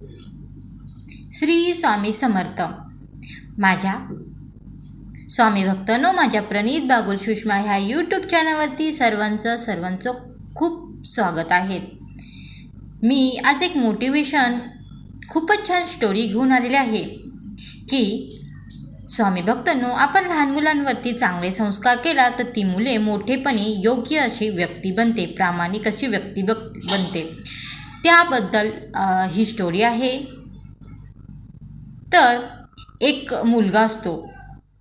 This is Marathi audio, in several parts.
श्री स्वामी समर्थ. माझ्या स्वामी भक्तनो माझ्या प्रणित बागुल सुषमा ह्या यूट्यूब चॅनलवरती सर्वांचं सर्वांचं खूप स्वागत आहे. मी आज एक मोटिवेशन खूपच छान स्टोरी घेऊन आलेली आहे की स्वामी भक्तांनो आपण लहान मुलांवरती चांगले संस्कार केला तर ती मुले मोठेपणी योग्य अशी व्यक्ती बनते प्रामाणिक अशी व्यक्ती बक बनते. त्याबद्दल ही स्टोरी आहे. तर एक मुलगा असतो.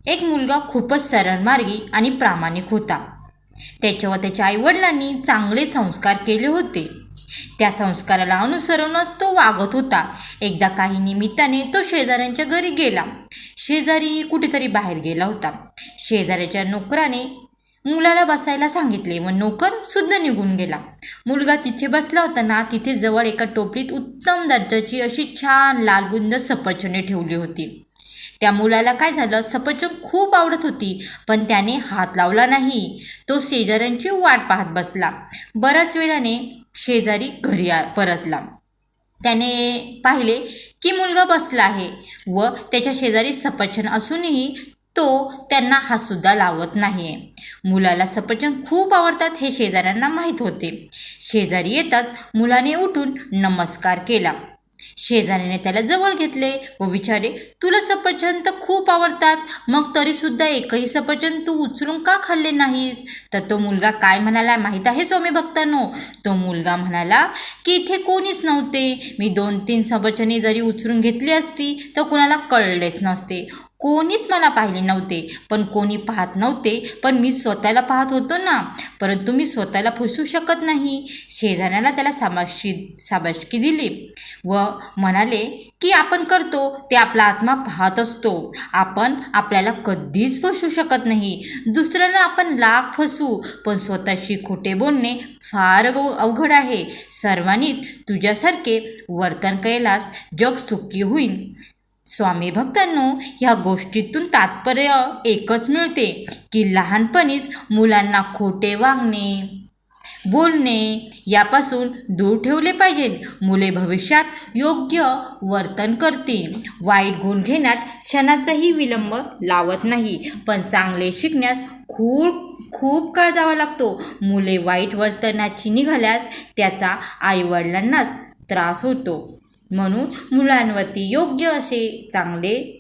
एक मुलगा खूपच सरळमार्गी आणि प्रामाणिक होता. त्याच्यावर त्याच्या आईवडिलांनी चांगले संस्कार केले होते. त्या संस्काराला अनुसरूनच तो वागत होता. एकदा काही निमित्ताने तो शेजाऱ्यांच्या घरी गेला. शेजारी कुठेतरी बाहेर गेला होता. शेजाऱ्याच्या नोकराने मुलाला बसायला सांगितले व नोकर सुद्धा निघून गेला. मुलगा तिथे बसला होता ना तिथे जवळ एका टोपलीत उत्तम दर्जाची अशी छान लालबुंद सफरचंदे ठेवली होती. त्या मुलाला काय झालं सफरचंद खूप आवडत होती पण त्याने हात लावला नाही. तो शेजाऱ्यांची वाट पाहत बसला. बऱ्याच वेळाने शेजारी घरी आ परतला. त्याने पाहिले की मुलगा बसला आहे व त्याच्या शेजारी सफरचंद असूनही तो त्यांना हातसुद्धा लावत नाही आहे मुलाला सफरचंद खूप आवडतात हे शेजाऱ्यांना माहीत होते. शेजारी येतात मुलाने उठून नमस्कार केला. शेजाऱ्याने त्याला जवळ घेतले व विचारले तुला सफरचंद तर खूप आवडतात मग तरीसुद्धा एकही सफरचंद तू उचलून का खाल्ले नाहीस? तर तो मुलगा काय म्हणाला माहीत आहे स्वामी भक्तांनो? तो मुलगा म्हणाला की इथे कोणीच नव्हते. मी दोन तीन सफरचंदी जरी उचलून घेतली असती तर कुणाला कळलेच नसते. कोणीच मला पाहिले नव्हते. पण कोणी पाहत नव्हते पण मी स्वतःला पाहत होतो ना. परंतु मी स्वतःला फसू शकत नाही. शेजाऱ्याला त्याला साबाशी साबाशकी दिली व म्हणाले की आपण करतो ते आपला आत्मा पाहत असतो. आपण आपल्याला कधीच फसू शकत नाही. दुसऱ्याला आपण लाख फसू पण स्वतःशी खोटे बोलणे फार अवघड आहे. सर्वांनी तुझ्यासारखे वर्तन केल्यास जग सुखी होईल. स्वामी भक्तांनो ह्या गोष्टीतून तात्पर्य एकच मिळते की लहानपणीच मुलांना खोटे वागणे बोलणे यापासून दूर ठेवले पाहिजे. मुले भविष्यात योग्य वर्तन करतील वाईट गुण घेण्यात क्षणाचाही विलंब लावत नाही पण चांगले शिकण्यास खूप खूप काळ जावा लागतो. मुले वाईट वर्तनाची निघाल्यास त्याचा आईवडिलांनाच त्रास होतो. म्हणून मुलांवरती योग्य असे चांगले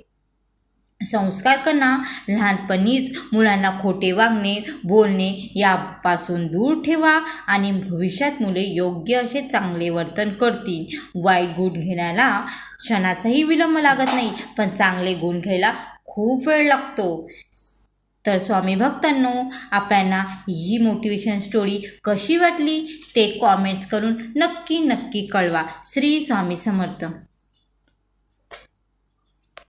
संस्कार करणं लहानपणीच मुलांना खोटे वागणे बोलणे यापासून दूर ठेवा आणि भविष्यात मुले योग्य असे चांगले वर्तन करतील. वाईट गुण घेण्याला क्षणाचाही विलंब लागत नाही पण चांगले गुण घ्यायला खूप वेळ लागतो. तर स्वामी भक्तांनो आपल्याला ही मोटिवेशन स्टोरी कशी वाटली ते कॉमेंट्स करून नक्की नक्की कळवा. श्री स्वामी समर्थ.